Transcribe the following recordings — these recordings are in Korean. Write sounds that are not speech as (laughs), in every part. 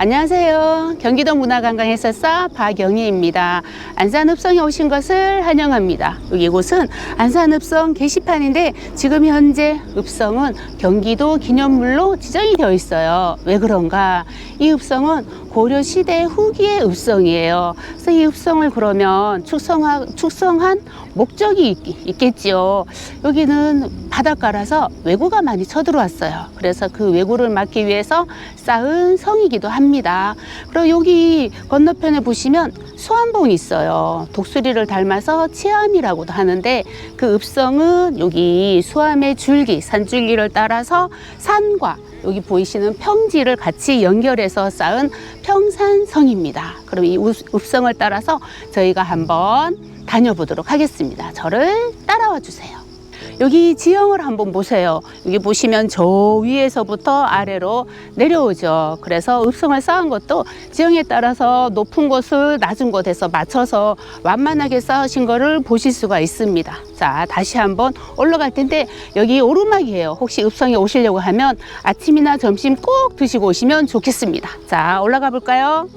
안녕하세요. 경기도 문화관광해설사 박영희입니다. 안산읍성에 오신 것을 환영합니다. 이곳은 안산읍성 게시판인데 지금 현재 읍성은 경기도 기념물로 지정이 되어 있어요. 왜 그런가? 이 읍성은 고려 시대 후기의 읍성이에요. 그래서 이 읍성을 그러면 축성하, 축성한 목적이 있, 겠지요 여기는 바닷가라서 왜구가 많이 쳐들어왔어요. 그래서 그 왜구를 막기 위해서 쌓은 성이기도 합니다. 그리고 여기 건너편에 보시면 수암봉이 있어요. 독수리를 닮아서 치암이라고도 하는데 그 읍성은 여기 수암의 줄기, 산줄기를 따라서 산과 여기 보이시는 평지를 같이 연결해서 쌓은 평산성입니다. 그럼 이 읍- 읍성을 따라서 저희가 한번 다녀보도록 하겠습니다. 저를 따라와 주세요. 여기 지형을 한번 보세요. 여기 보시면 저 위에서부터 아래로 내려오죠. 그래서 읍성을 쌓은 것도 지형에 따라서 높은 곳을 낮은 곳에서 맞춰서 완만하게 쌓으신 거를 보실 수가 있습니다. 자, 다시 한번 올라갈 텐데 여기 오르막이에요. 혹시 읍성에 오시려고 하면 아침이나 점심 꼭 드시고 오시면 좋겠습니다. 자, 올라가 볼까요?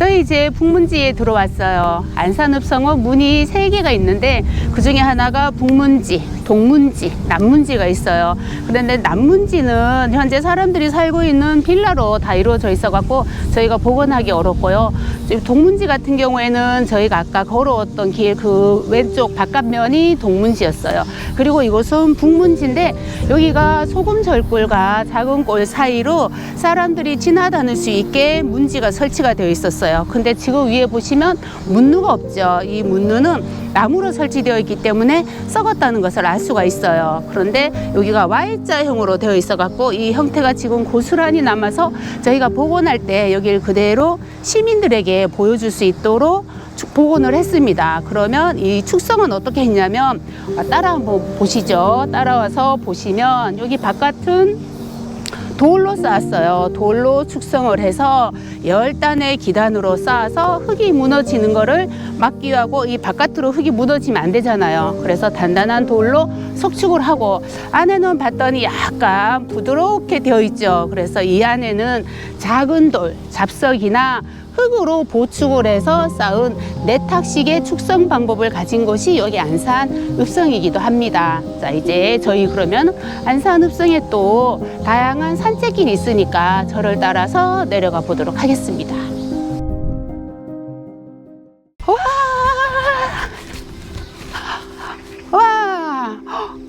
저희 이제 북문지에 들어왔어요. 안산읍성은 문이 세 개가 있는데 그 중에 하나가 북문지, 동문지, 남문지가 있어요. 그런데 남문지는 현재 사람들이 살고 있는 빌라로 다 이루어져 있어 갖고 저희가 복원하기 어렵고요. 동문지 같은 경우에는 저희가 아까 걸어왔던 길 그 왼쪽 바깥면이 동문지였어요. 그리고 이곳은 북문지인데 여기가 소금절골과 작은 골 사이로 사람들이 지나다닐 수 있게 문지가 설치가 되어 있었어요. 근데 지금 위에 보시면 문루가 없죠. 이 문루는 나무로 설치되어 있기 때문에 썩었다는 것을 알 수가 있어요. 그런데 여기가 Y자형으로 되어 있어 갖고 이 형태가 지금 고스란히 남아서 저희가 복원할 때 여기를 그대로 시민들에게 보여줄 수 있도록 축- 복원을 했습니다. 그러면 이 축성은 어떻게 했냐면 아, 따라 한번 보시죠. 따라와서 보시면 여기 바깥은 돌로 쌓았어요. 돌로 축성을 해서 열 단의 기단으로 쌓아서 흙이 무너지는 거를 막기 위하고 이 바깥으로 흙이 무너지면 안 되잖아요. 그래서 단단한 돌로 석축을 하고 안에는 봤더니 약간 부드럽게 되어 있죠. 그래서 이 안에는 작은 돌, 잡석이나 흙으로 보축을 해서 쌓은 내탁식의 축성 방법을 가진 곳이 여기 안산 읍성이기도 합니다. 자, 이제 저희 그러면 안산 읍성에 또 다양한 산책길이 있으니까 저를 따라서 내려가 보도록 하겠습니다. 와! 와!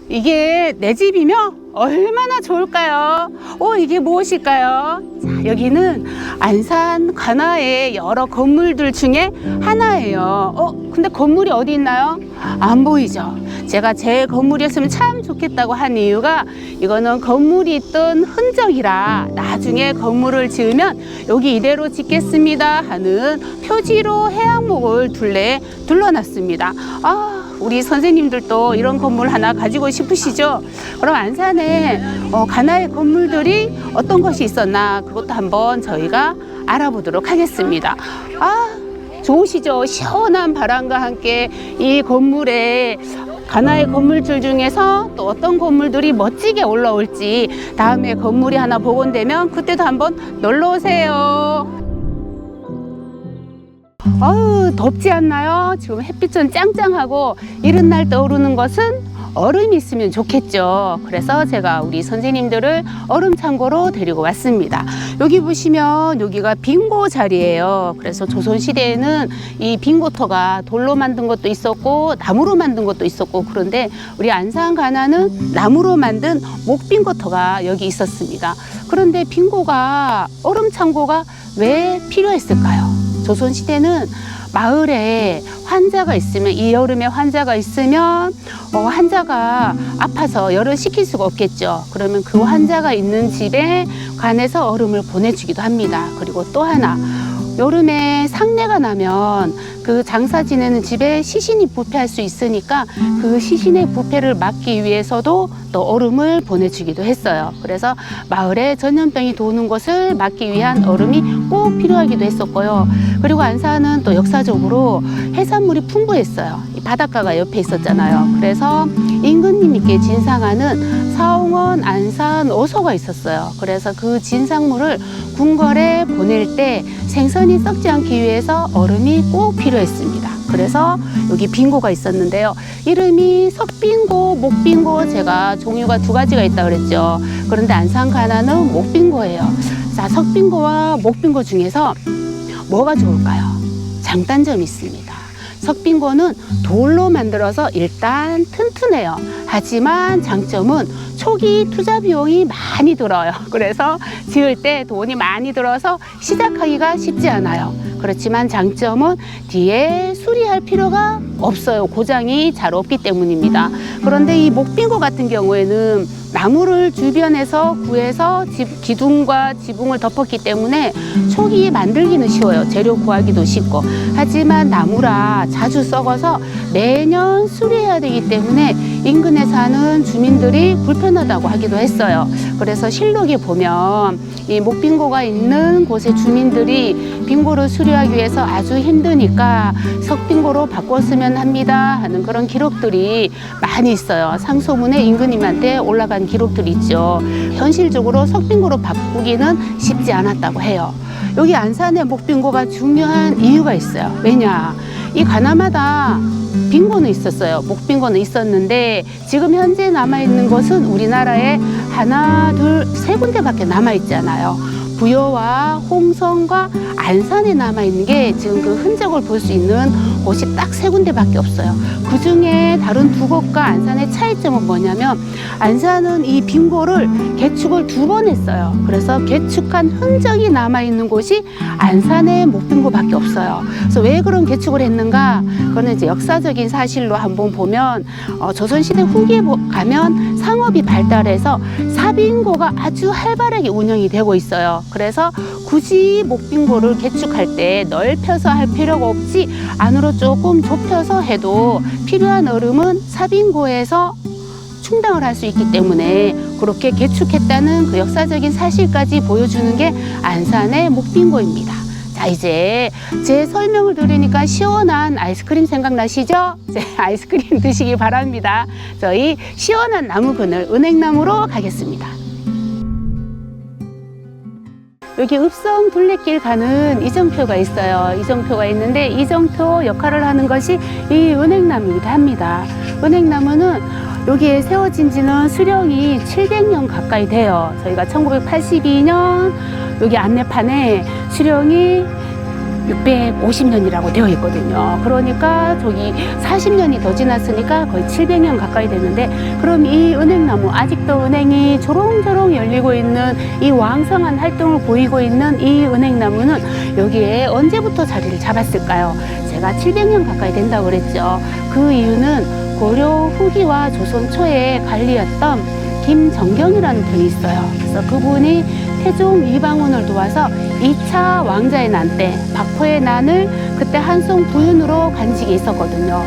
이게 내 집이며 얼마나 좋을까요? 어, 이게 무엇일까요? 자, 여기는 안산 관아의 여러 건물들 중에 하나예요. 어, 근데 건물이 어디 있나요? 안 보이죠? 제가 제 건물이었으면 참 좋겠다고 한 이유가 이거는 건물이 있던 흔적이라 나중에 건물을 지으면 여기 이대로 짓겠습니다 하는 표지로 해양목을 둘레 둘러놨습니다. 아, 우리 선생님들도 이런 건물 하나 가지고 싶으시죠? 그럼 안산에 어, 가나의 건물들이 어떤 것이 있었나 그것도 한번 저희가 알아보도록 하겠습니다. 아, 좋으시죠? 시원한 바람과 함께 이 건물에 가나의 건물들 중에서 또 어떤 건물들이 멋지게 올라올지 다음에 건물이 하나 복원되면 그때도 한번 놀러 오세요. 아우 덥지 않나요? 지금 햇빛은 짱짱하고 이런 날 떠오르는 것은 얼음이 있으면 좋겠죠. 그래서 제가 우리 선생님들을 얼음 창고로 데리고 왔습니다. 여기 보시면 여기가 빙고 자리예요. 그래서 조선 시대에는 이 빙고터가 돌로 만든 것도 있었고 나무로 만든 것도 있었고 그런데 우리 안산 가나는 나무로 만든 목빙고터가 여기 있었습니다. 그런데 빙고가 얼음 창고가 왜 필요했을까요? 조선 시대는 마을에 환자가 있으면 이 여름에 환자가 있으면 어, 환자가 아파서 열을 식힐 수가 없겠죠. 그러면 그 환자가 있는 집에 관해서 얼음을 보내주기도 합니다. 그리고 또 하나 여름에 상내가 나면 그 장사 지내는 집에 시신이 부패할 수 있으니까 그 시신의 부패를 막기 위해서도 또 얼음을 보내주기도 했어요. 그래서 마을에 전염병이 도는 것을 막기 위한 얼음이 꼭 필요하기도 했었고요. 그리고 안산은 또 역사적으로 해산물이 풍부했어요. 이 바닷가가 옆에 있었잖아요. 그래서 임금님께 진상하는 사홍원 안산 어소가 있었어요. 그래서 그 진상물을 궁궐에 보낼 때 생선이 썩지 않기 위해서 얼음이 꼭 필요 했습니다. 그래서 여기 빙고가 있었는데요. 이름이 석빙고, 목빙고 제가 종류가 두 가지가 있다 그랬죠. 그런데 안산 가나는 목빙고예요. 자, 석빙고와 목빙고 중에서 뭐가 좋을까요? 장단점이 있습니다. 석빙고는 돌로 만들어서 일단 튼튼해요. 하지만 장점은 초기 투자 비용이 많이 들어요. 그래서 지을 때 돈이 많이 들어서 시작하기가 쉽지 않아요. 그렇지만 장점은 뒤에 수리할 필요가 없어요. 고장이 잘 없기 때문입니다. 그런데 이 목빙고 같은 경우에는 나무를 주변에서 구해서 집, 기둥과 지붕을 덮었기 때문에 초기 만들기는 쉬워요. 재료 구하기도 쉽고. 하지만 나무라 자주 썩어서 매년 수리해야 되기 때문에 인근에 사는 주민들이 불편하다고 하기도 했어요. 그래서 실록에 보면 이 목빙고가 있는 곳의 주민들이 빙고를 수리하기 위해서 아주 힘드니까 석빙고로 바꿨으면 합니다 하는 그런 기록들이 많이 있어요. 상소문에 임금님한테 올라간 기록들이 있죠. 현실적으로 석빙고로 바꾸기는 쉽지 않았다고 해요. 여기 안산의 목빙고가 중요한 이유가 있어요. 왜냐? 이 가나마다 빙고는 있었어요. 목빙고는 있었는데 지금 현재 남아 있는 것은 우리나라에 하나, 둘, 세 군데밖에 남아 있잖아요. 부여와 홍성과 안산에 남아 있는 게 지금 그 흔적을 볼 수 있는 곳이 딱 세 군데밖에 없어요. 그 중에 다른 두 곳과 안산의 차이점은 뭐냐면 안산은 이 빙고를 개축을 두 번 했어요. 그래서 개축한 흔적이 남아 있는 곳이 안산의 목빙고밖에 없어요. 그래서 왜 그런 개축을 했는가? 그거는 이제 역사적인 사실로 한번 보면 어, 조선시대 후기에 보- 가면 상업이 발달해서 사빙고가 아주 활발하게 운영이 되고 있어요. 그래서 굳이 목빙고를 개축할 때 넓혀서 할 필요가 없지 안으로 조금 좁혀서 해도 필요한 얼음은 사빙고에서 충당을 할 수 있기 때문에 그렇게 개축했다는 그 역사적인 사실까지 보여주는 게 안산의 목빙고입니다. 자 이제 제 설명을 들으니까 시원한 아이스크림 생각나시죠? (laughs) 네, 아이스크림 드시기 바랍니다. 저희 시원한 나무 그늘 은행나무로 가겠습니다. 여기 읍성 둘레길 가는 이정표가 있어요. 이정표가 있는데 이정표 역할을 하는 것이 이 은행나무이기도 합니다. 은행나무는 여기에 세워진 지는 수령이 700년 가까이 돼요. 저희가 1982년 여기 안내판에 수령이 650년이라고 되어 있거든요. 그러니까 저기 40년이 더 지났으니까 거의 700년 가까이 되는데 그럼 이 은행나무 아직도 은행이 조롱조롱 열리고 있는 이 왕성한 활동을 보이고 있는 이 은행나무는 여기에 언제부터 자리를 잡았을까요? 제가 700년 가까이 된다고 그랬죠. 그 이유는 고려 후기와 조선 초에 관리였던 김정경이라는 분이 있어요. 그래서 그분이 태종 이방원을 도와서 2차 왕자의 난 때 박포의 난을 그때 한송 부윤으로 간 적이 있었거든요.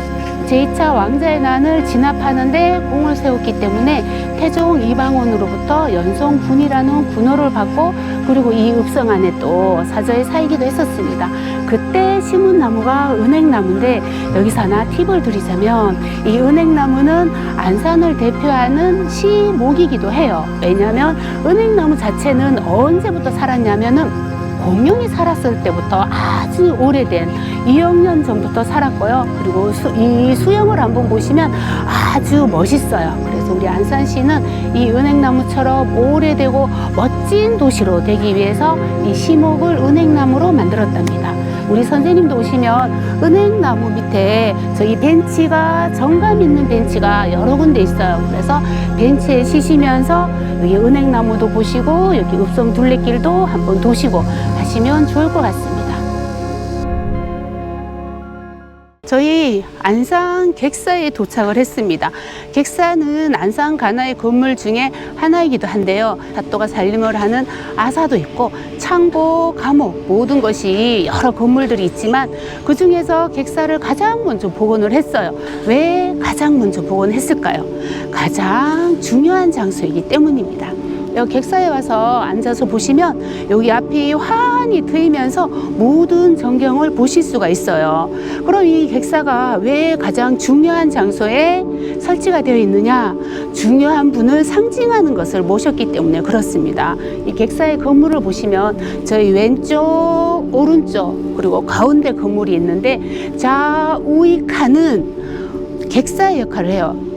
제2차 왕자의 난을 진압하는데 공을 세웠기 때문에 태종 이방원으로부터 연송군이라는 군호를 받고 그리고 이 읍성 안에 또 사저에 살기도 했었습니다. 그때 심은 나무가 은행나무인데 여기서 하나 팁을 드리자면 이 은행나무는 안산을 대표하는 시목이기도 해요. 왜냐하면 은행나무 자체는 언제부터 살았냐면은 공룡이 살았을 때부터 아주 오래된 2억 년 전부터 살았고요. 그리고 수, 이 수영을 한번 보시면 아주 멋있어요. 그래서 우리 안산시는 이 은행나무처럼 오래되고 멋진 도시로 되기 위해서 이 시목을 은행나무로 만들었답니다. 우리 선생님도 오시면 은행나무 밑에 저희 벤치가 정감 있는 벤치가 여러 군데 있어요. 그래서 벤치에 쉬시면서 여기 은행나무도 보시고 여기 읍성 둘레길도 한번 도시고 하시면 좋을 것 같습니다. 저희 안산 객사에 도착을 했습니다. 객사는 안산 가나의 건물 중에 하나이기도 한데요. 사또가 살림을 하는 아사도 있고 창고, 감옥 모든 것이 여러 건물들이 있지만 그 중에서 객사를 가장 먼저 복원을 했어요. 왜 가장 먼저 복원했을까요? 가장 중요한 장소이기 때문입니다. 여기 객사에 와서 앉아서 보시면 여기 앞이 환히 트이면서 모든 전경을 보실 수가 있어요. 그럼 이 객사가 왜 가장 중요한 장소에 설치가 되어 있느냐? 중요한 분을 상징하는 것을 모셨기 때문에 그렇습니다. 이 객사의 건물을 보시면 저희 왼쪽, 오른쪽, 그리고 가운데 건물이 있는데 좌우익 하는 객사의 역할을 해요.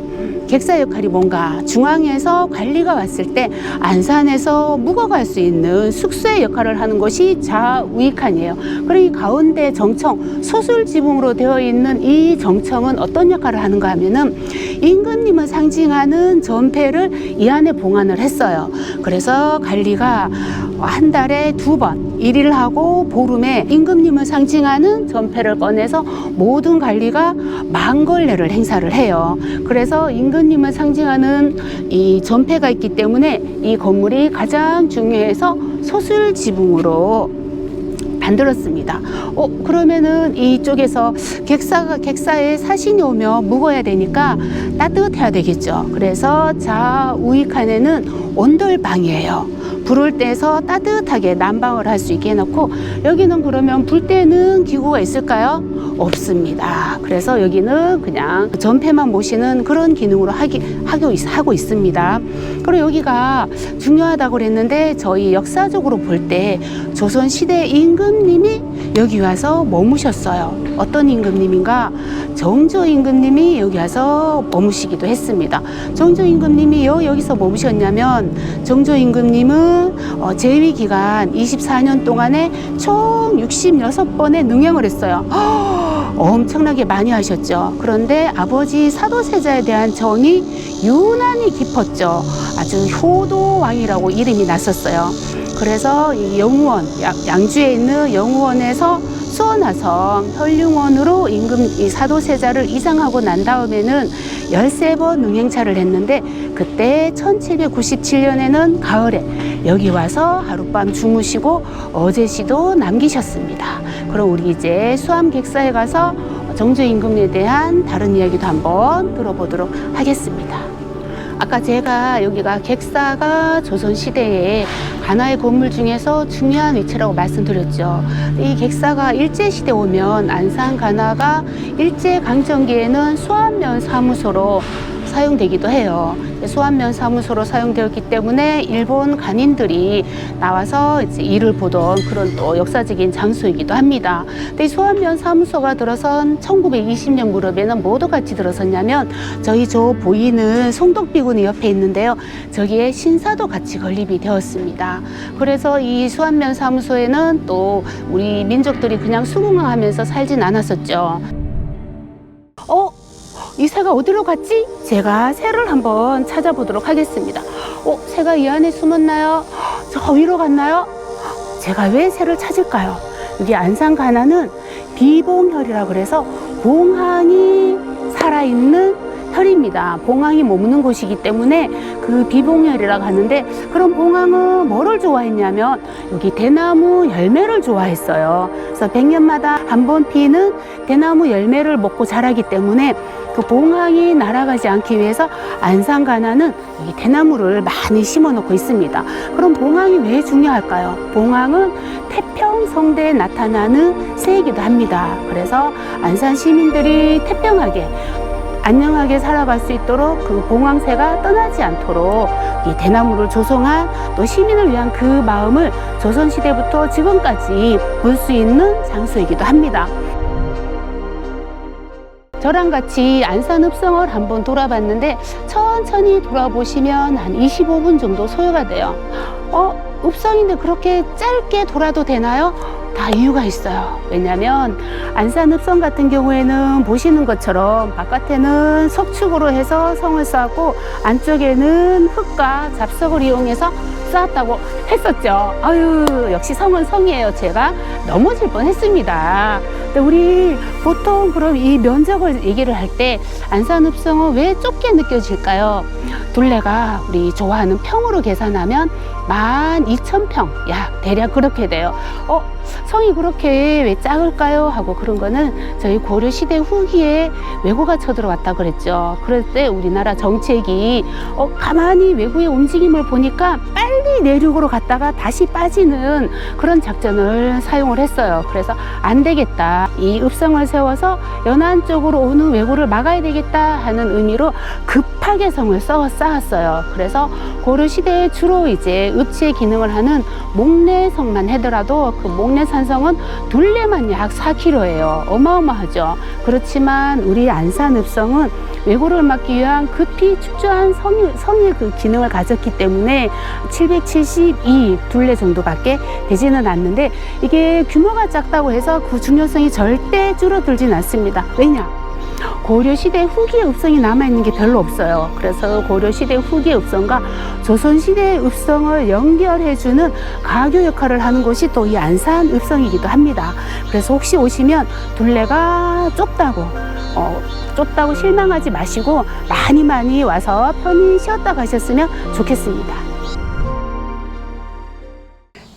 객사 역할이 뭔가 중앙에서 관리가 왔을 때 안산에서 묵어갈 수 있는 숙소의 역할을 하는 것이 좌우익한이에요. 이 가운데 정청 소술 지붕으로 되어 있는 이 정청은 어떤 역할을 하는가 하면은 임금님을 상징하는 전패를 이 안에 봉안을 했어요. 그래서 관리가 한 달에 두 번 일일 하고 보름에 임금님을 상징하는 전패를 꺼내서 모든 관리가 망걸레를 행사를 해요. 그래서 임금 님을 상징하는 이 전패가 있기 때문에 이 건물이 가장 중요해서 소술 지붕으로 만들었습니다. 어, 그러면은 이쪽에서 객사가, 객사에 사신이 오면 묵어야 되니까 따뜻해야 되겠죠. 그래서 좌우익 칸에는 온돌방이에요. 불을 떼서 따뜻하게 난방을 할 수 있게 해놓고 여기는 그러면 불 때는 기구가 있을까요? 없습니다. 그래서 여기는 그냥 전폐만 모시는 그런 기능으로 하기, 하고, 있, 하고 있습니다. 그리고 여기가 중요하다고 그랬는데 저희 역사적으로 볼 때 조선 시대 임금님이 여기 와서 머무셨어요. 어떤 임금님인가? 정조 임금님이 여기 와서 머무시기도 했습니다. 정조 임금님이 여, 여기서 머무셨냐면 정조 임금님은 어, 재위 기간 24년 동안에 총 66번의 능행을 했어요. 허, 엄청나게 많이 하셨죠. 그런데 아버지 사도세자에 대한 정이 유난히 깊었죠. 아주 효도왕이라고 이름이 났었어요. 그래서 이 영우원, 양- 양주에 있는 영우원에서 수원화성 현룡원으로 임금 이 사도세자를 이상하고 난 다음에는 13번 능행차를 했는데 그때 1797년에는 가을에 여기 와서 하룻밤 주무시고 어제시도 남기셨습니다. 그럼 우리 이제 수암 객사에 가서 정조 임금에 대한 다른 이야기도 한번 들어보도록 하겠습니다. 아까 제가 여기가 객사가 조선 시대에 관아의 건물 중에서 중요한 위치라고 말씀드렸죠. 이 객사가 일제 시대 오면 안산 관아가 일제 강점기에는 수안면 사무소로 사용되기도 해요. 수안면 사무소로 사용되었기 때문에 일본 간인들이 나와서 일을 보던 그런 또 역사적인 장소이기도 합니다. 근데 이 수안면 사무소가 들어선 1920년 무렵에는 뭐도 같이 들어섰냐면 저희 저 보이는 송덕비군이 옆에 있는데요. 저기에 신사도 같이 건립이 되었습니다. 그래서 이 수안면 사무소에는 또 우리 민족들이 그냥 수긍하면서 살진 않았었죠. 어? 이 새가 어디로 갔지? 제가 새를 한번 찾아보도록 하겠습니다. 어, 새가 이 안에 숨었나요? 저 위로 갔나요? 제가 왜 새를 찾을까요? 여기 안산 가나는 비봉혈이라 그래서 봉황이 살아있는 혈입니다. 봉황이 머무는 곳이기 때문에 그 비봉혈이라고 하는데 그럼 봉황은 뭐를 좋아했냐면 여기 대나무 열매를 좋아했어요. 그래서 100년마다 한 번 피는 대나무 열매를 먹고 자라기 때문에 그 봉황이 날아가지 않기 위해서 안산 가나는 여기 대나무를 많이 심어 놓고 있습니다. 그럼 봉황이 왜 중요할까요? 봉황은 태평 성대에 나타나는 새이기도 합니다. 그래서 안산 시민들이 태평하게 안녕하게 살아갈 수 있도록 그 봉황새가 떠나지 않도록 이 대나무를 조성한 또 시민을 위한 그 마음을 조선시대부터 지금까지 볼 수 있는 장소이기도 합니다. 저랑 같이 안산 읍성을 한번 돌아봤는데 천천히 돌아보시면 한 25분 정도 소요가 돼요. 어, 읍성인데 그렇게 짧게 돌아도 되나요? 다 이유가 있어요. 왜냐하면 안산 읍성 같은 경우에는 보시는 것처럼 바깥에는 석축으로 해서 성을 쌓고 안쪽에는 흙과 잡석을 이용해서 쌓았다고 했었죠. 아유, 역시 성은 성이에요. 제가 넘어질 뻔 했습니다. 근데 우리 보통 그럼 이 면적을 얘기를 할 때 안산 읍성은 왜 좁게 느껴질까요? 둘레가 우리 좋아하는 평으로 계산하면 12,000평. 야, 대략 그렇게 돼요. 어, 성이 그렇게 왜 작을까요? 하고 그런 거는 저희 고려 시대 후기에 왜구가 쳐들어왔다 그랬죠. 그럴 때 우리나라 정책이 어, 가만히 외구의 움직임을 보니까 빨리 내륙으로 갔다가 다시 빠지는 그런 작전을 사용을 했어요. 그래서 안 되겠다. 이 읍성을 세워서 연안 쪽으로 오는 왜구를 막아야 되겠다 하는 의미로 급하게 성을 써 쌓았어요. 그래서 고려 시대에 주로 이제 읍지의 기능을 하는 목내성만 하더라도 그 목내산성은 둘레만 약 4km예요. 어마어마하죠. 그렇지만 우리 안산 읍성은 왜구를 막기 위한 급히 축조한 성의, 성의 그 기능을 가졌기 때문에 772 둘레 정도밖에 되지는 않는데 이게 규모가 작다고 해서 그 중요성이 절대 줄어들진 않습니다. 왜냐? 고려 시대 후기의 읍성이 남아 있는 게 별로 없어요. 그래서 고려 시대 후기의 읍성과 조선 시대의 읍성을 연결해 주는 가교 역할을 하는 곳이 또 이 안산 읍성이기도 합니다. 그래서 혹시 오시면 둘레가 좁다고 어, 좁다고 실망하지 마시고 많이 많이 와서 편히 쉬었다 가셨으면 좋겠습니다.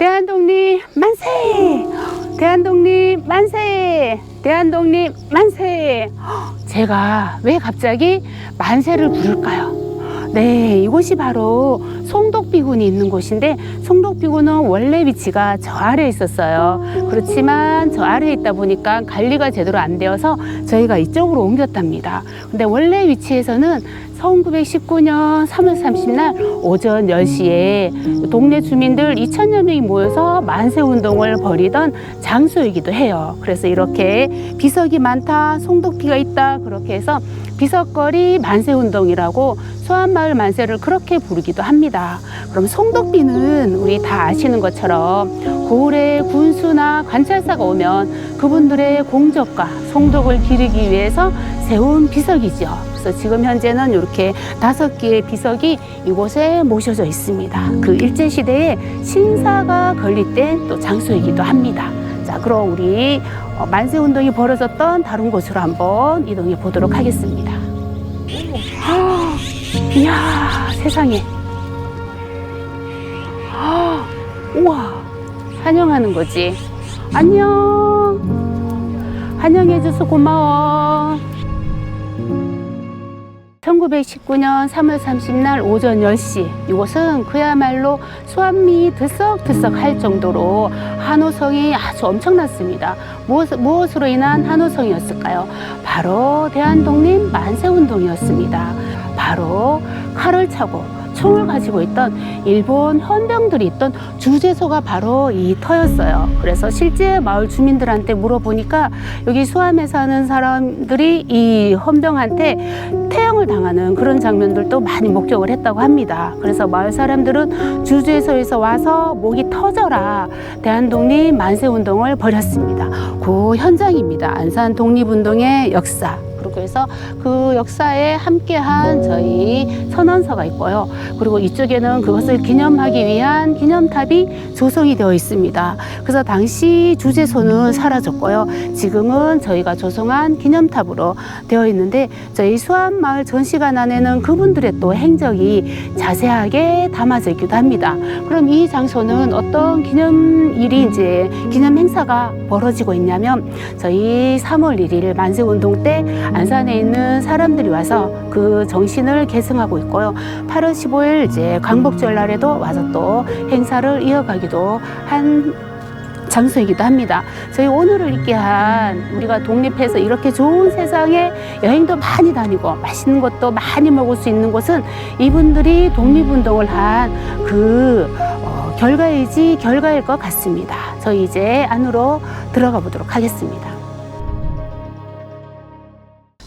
대한독립 만세! 대한독립 만세! 대한독립 만세! 제가 왜 갑자기 만세를 부를까요? 네, 이곳이 바로 송독비군이 있는 곳인데 송독비군은 원래 위치가 저 아래에 있었어요. 그렇지만 저 아래에 있다 보니까 관리가 제대로 안 되어서 저희가 이쪽으로 옮겼답니다. 근데 원래 위치에서는 1919년 3월 30날 오전 10시에 동네 주민들 2천여 명이 모여서 만세 운동을 벌이던 장소이기도 해요. 그래서 이렇게 비석이 많다, 송독비가 있다 그렇게 해서 비석거리 만세 운동이라고 소환마을 만세를 그렇게 부르기도 합니다. 그럼 송독비는 우리 다 아시는 것처럼 고을에 군수나 관찰사가 오면 그분들의 공적과 송독을 기리기 위해서 세운 비석이죠. 그래서 지금 현재는 이렇게 다섯 개의 비석이 이곳에 모셔져 있습니다. 그 일제 시대에 신사가 건립된 또 장소이기도 합니다. 자, 그럼 우리 어, 만세 운동이 벌어졌던 다른 곳으로 한번 이동해 보도록 하겠습니다. 아, 이야, 세상에. 아, 우와, 환영하는 거지. 안녕. 환영해줘서 고마워. 1919년 3월 30날 오전 10시 이곳은 그야말로 수암미 들썩들썩 할 정도로 한호성이 아주 엄청났습니다. 무엇, 무엇으로 인한 한호성이었을까요? 바로 대한독립 만세운동이었습니다. 바로 칼을 차고 총을 가지고 있던 일본 헌병들이 있던 주재소가 바로 이 터였어요. 그래서 실제 마을 주민들한테 물어보니까 여기 수암에 사는 사람들이 이 헌병한테 태형을 당하는 그런 장면들도 많이 목격을 했다고 합니다. 그래서 마을 사람들은 주재소에서 와서 목이 터져라 대한 독립 만세 운동을 벌였습니다. 그 현장입니다. 안산 독립 운동의 역사. 해서 그 역사에 함께한 저희 선언서가 있고요. 그리고 이쪽에는 그것을 기념하기 위한 기념탑이 조성이 되어 있습니다. 그래서 당시 주재소는 사라졌고요. 지금은 저희가 조성한 기념탑으로 되어 있는데 저희 수암마을 전시관 안에는 그분들의 또 행적이 자세하게 담아져 있기도 합니다. 그럼 이 장소는 어떤 기념일이 이제 기념 행사가 벌어지고 있냐면 저희 3월 1일 만세운동 때 안산에 있는 사람들이 와서 그 정신을 계승하고 있고요. 8월 15일 이제 광복절 날에도 와서 또 행사를 이어가기도 한 장소이기도 합니다. 저희 오늘을 있게 한 우리가 독립해서 이렇게 좋은 세상에 여행도 많이 다니고 맛있는 것도 많이 먹을 수 있는 곳은 이분들이 독립운동을 한그 결과이지 결과일 것 같습니다. 저희 이제 안으로 들어가 보도록 하겠습니다.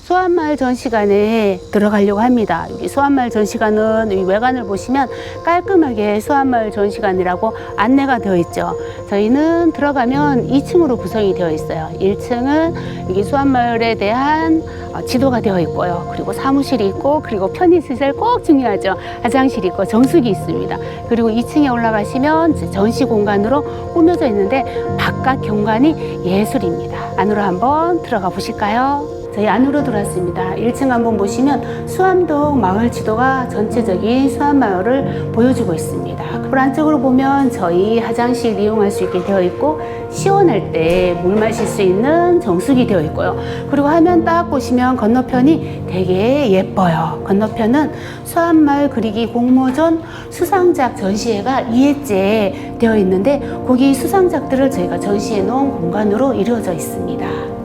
수암마을 전시관에 들어가려고 합니다. 여기 수암마을 전시관은 이 외관을 보시면 깔끔하게 수암마을 전시관이라고 안내가 되어 있죠. 저희는 들어가면 2층으로 구성이 되어 있어요. 1층은 여기 수암마을에 대한 어, 지도가 되어 있고요. 그리고 사무실이 있고 그리고 편의시설 꼭 중요하죠. 화장실이 있고 정수기 있습니다. 그리고 2층에 올라가시면 전시 공간으로 꾸며져 있는데 바깥 경관이 예술입니다. 안으로 한번 들어가 보실까요? 저희 안으로 들어왔습니다. 1층 한번 보시면 수암동 마을 지도가 전체적인 수암 마을을 보여주고 있습니다. 그 안쪽으로 보면 저희 화장실 이용할 수 있게 되어 있고 시원할 때 물 마실 수 있는 정수기 되어 있고요. 그리고 화면 딱 보시면 건너편이 되게 예뻐요. 건너편은 수암 마을 그리기 공모전 수상작 전시회가 2회째 되어 있는데 거기 수상작들을 저희가 전시해 놓은 공간으로 이루어져 있습니다.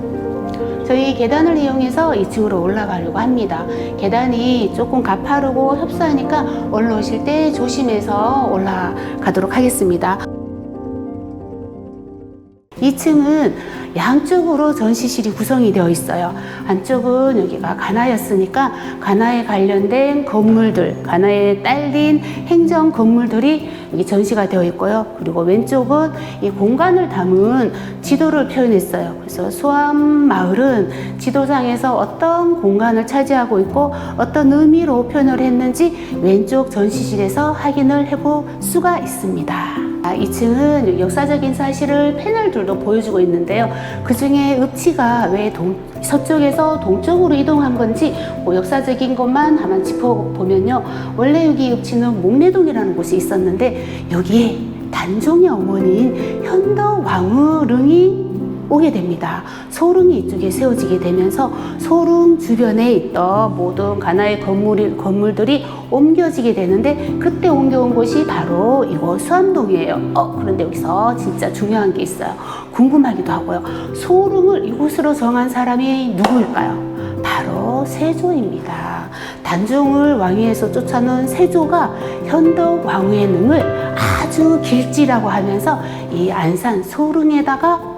저희 계단을 이용해서 2층으로 올라가려고 합니다. 계단이 조금 가파르고 협소하니까 올라오실 때 조심해서 올라가도록 하겠습니다. 2층은 양쪽으로 전시실이 구성이 되어 있어요. 한쪽은 여기가 가나였으니까 가나에 관련된 건물들, 가나에 딸린 행정 건물들이 여기 전시가 되어 있고요. 그리고 왼쪽은 이 공간을 담은 지도를 표현했어요. 그래서 수암 마을은 지도상에서 어떤 공간을 차지하고 있고 어떤 의미로 표현을 했는지 왼쪽 전시실에서 확인을 해볼 수가 있습니다. 아, 2층은 역사적인 사실을 패널들도 보여주고 있는데요. 그 중에 읍지가 왜 동, 서쪽에서 동쪽으로 이동한 건지 뭐 역사적인 것만 한번 짚어보면요. 원래 여기 읍지는 목내동이라는 곳이 있었는데 여기에 단종의 어머니인 현덕 왕후릉이 오게 됩니다. 소릉이 이쪽에 세워지게 되면서 소릉 주변에 있던 모든 가나의 건물이, 건물들이 옮겨지게 되는데 그때 옮겨온 곳이 바로 이곳 수암동이에요. 어, 그런데 여기서 진짜 중요한 게 있어요. 궁금하기도 하고요. 소릉을 이곳으로 정한 사람이 누구일까요? 바로 세조입니다. 단종을 왕위에서 쫓아놓은 세조가 현덕 왕후의 능을 아주 길지라고 하면서 이 안산 소릉에다가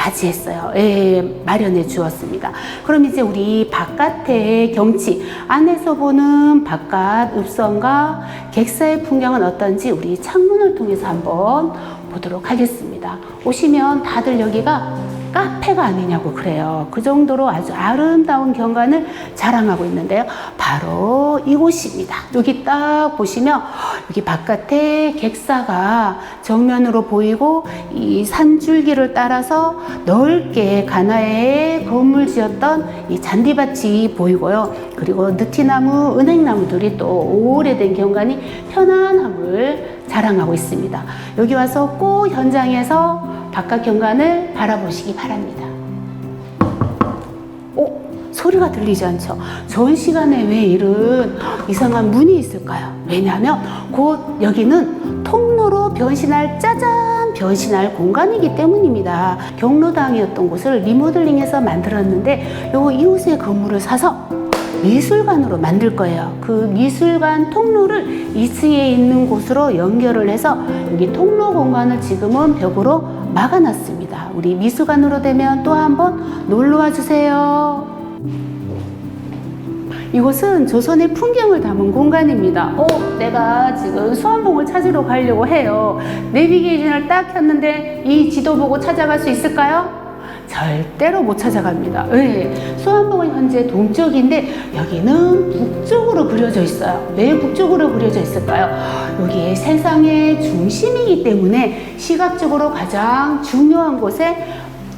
바지했어요. 예, 마련해 주었습니다. 그럼 이제 우리 바깥의 경치, 안에서 보는 바깥 읍성과 객사의 풍경은 어떤지 우리 창문을 통해서 한번 보도록 하겠습니다. 오시면 다들 여기가 카페가 아니냐고 그래요. 그 정도로 아주 아름다운 경관을 자랑하고 있는데요. 바로 이곳입니다. 여기 딱 보시면 여기 바깥에 객사가 정면으로 보이고 이 산줄기를 따라서 넓게 가나에 건물 지었던 이 잔디밭이 보이고요. 그리고 느티나무, 은행나무들이 또 오래된 경관이 편안함을 자랑하고 있습니다. 여기 와서 꼭 현장에서 바깥 경관을 바라보시기 바랍니다. 오, 소리가 들리지 않죠? 좋은 시간에 왜 이런 이상한 문이 있을까요? 왜냐하면 곧 여기는 통로로 변신할 짜잔 변신할 공간이기 때문입니다. 경로당이었던 곳을 리모델링해서 만들었는데 요 이웃의 건물을 사서 미술관으로 만들 거예요. 그 미술관 통로를 2층에 있는 곳으로 연결을 해서 여기 통로 공간을 지금은 벽으로 막아놨습니다. 우리 미술관으로 되면 또 한번 놀러 와 주세요. 이곳은 조선의 풍경을 담은 공간입니다. 어, 내가 지금 수암봉을 찾으러 가려고 해요. 내비게이션을 딱 켰는데 이 지도 보고 찾아갈 수 있을까요? 절대로 못 찾아갑니다. 네. 수암봉은 현재 동쪽인데 여기는 북쪽으로 그려져 있어요. 왜 북쪽으로 그려져 있을까요? 여기 세상의 중심이기 때문에 시각적으로 가장 중요한 곳에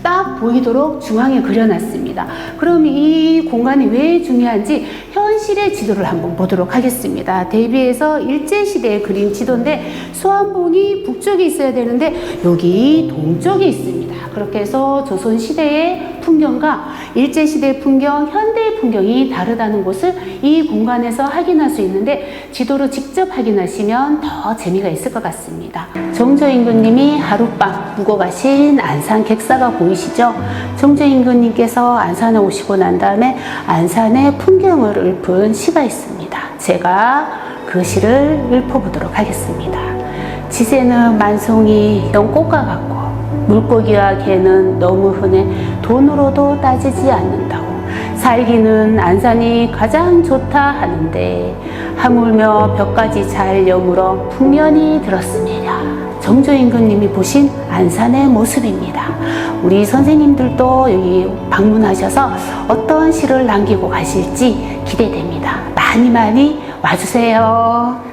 딱 보이도록 중앙에 그려놨습니다. 그럼 이 공간이 왜 중요한지 현실의 지도를 한번 보도록 하겠습니다. 대비해서 일제시대에 그린 지도인데 수암봉이 북쪽에 있어야 되는데 여기 동쪽에 있습니다. 그렇게 해서 조선시대의 풍경과 일제시대의 풍경, 현대의 풍경이 다르다는 것을 이 공간에서 확인할 수 있는데 지도로 직접 확인하시면 더 재미가 있을 것 같습니다. 정조 임금님이 하룻밤 묵어 가신 안산 객사가 보이시죠? 정조 임금님께서 안산에 오시고 난 다음에 안산의 풍경을 읊은 시가 있습니다. 제가 그 시를 읊어보도록 하겠습니다. 지세는 만송이 연꽃과 같고 물고기와 개는 너무 흔해 돈으로도 따지지 않는다고 살기는 안산이 가장 좋다 하는데 하물며 벽까지 잘 여물어 풍년이 들었습니다. 정조임금님이 보신 안산의 모습입니다. 우리 선생님들도 여기 방문하셔서 어떤 시를 남기고 가실지 기대됩니다. 많이 많이 와주세요.